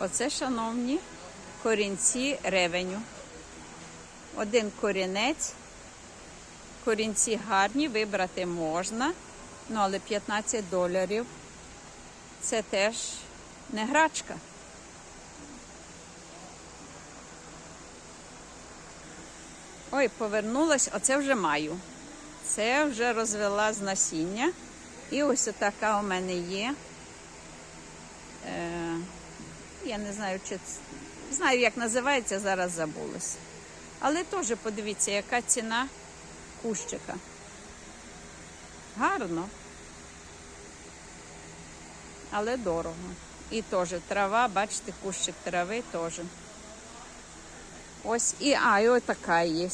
Оце, шановні, корінці ревеню. Один корінець. Корінці гарні, вибрати можна. Ну, але 15 доларів. Це теж не грачка. Ой, повернулась, оце вже маю. Це вже розвела з насіння. І ось така у мене є. Я не знаю, чи знаю, як називається, зараз забулась. Але теж подивіться, яка ціна кущика. Гарно. Але дорого. І теж трава, бачите, кущик трави теж. Ось і, а, і ось така є.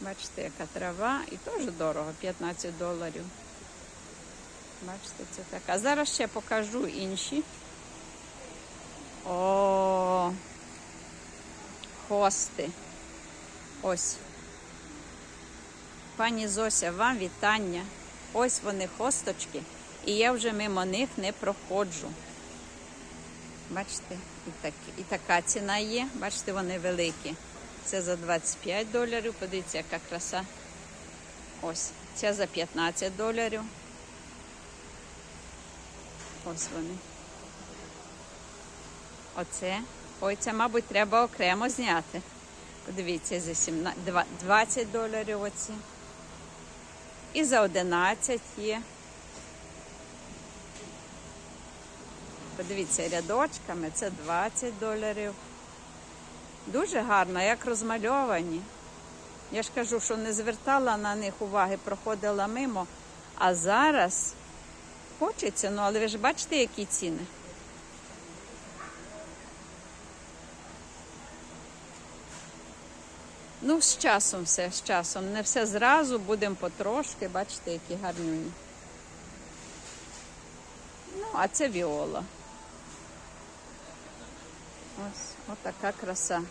Бачите, яка трава, і теж дорого, 15 доларів. Бачите, це така. Зараз ще покажу інші. О, хости. Ось. Пані Зося, вам вітання. Ось вони хосточки, і я вже мимо них не проходжу. Бачите, і, так, і така ціна є. Бачите, вони великі. Це за 25 доларів. Подивіться, яка краса. Ось. Ця за 15 доларів. Ось вони. Оце. Ой, це, мабуть, треба окремо зняти. Подивіться, за 17, 20 доларів оці. І за 11 є. Подивіться, рядочками це 20 доларів. Дуже гарно, як розмальовані. Я ж кажу, що не звертала на них уваги, проходила мимо. А зараз хочеться, ну але ви ж бачите, які ціни. Ну, з часом все, з часом. Не все зразу, будемо потрошки, бачите, які гарнюні. Ну, а це віола. Ось, отака краса.